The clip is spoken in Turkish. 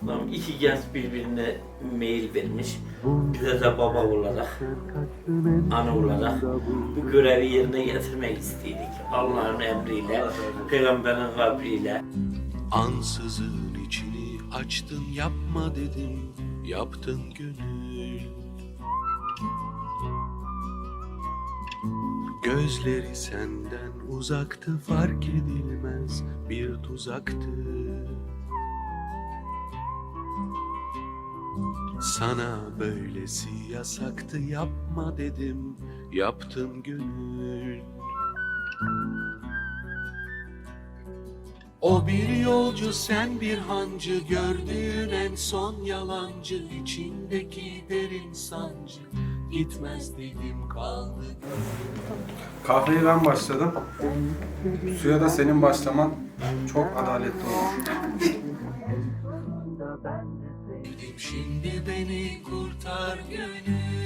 Tamam, iki genç birbirine mail vermiş. Bize de baba olarak, ana olarak bu görevi yerine getirmek istedik. Allah'ın emriyle, peygamberin kabriyle. Ansızın içini açtın yapma dedim Yaptın gönül Gözleri senden uzaktı fark edilmez bir tuzaktı Sana böylesi yasaktı yapma dedim. Yaptın gönül. O bir yolcu sen bir hancı Gördüğün en son yalancı içindeki derin sancı. Gitmez dedim kaldı Kahveyi ben başladım. Suya da senin başlaman çok adaletli olur. Şimdi beni kurtar gönül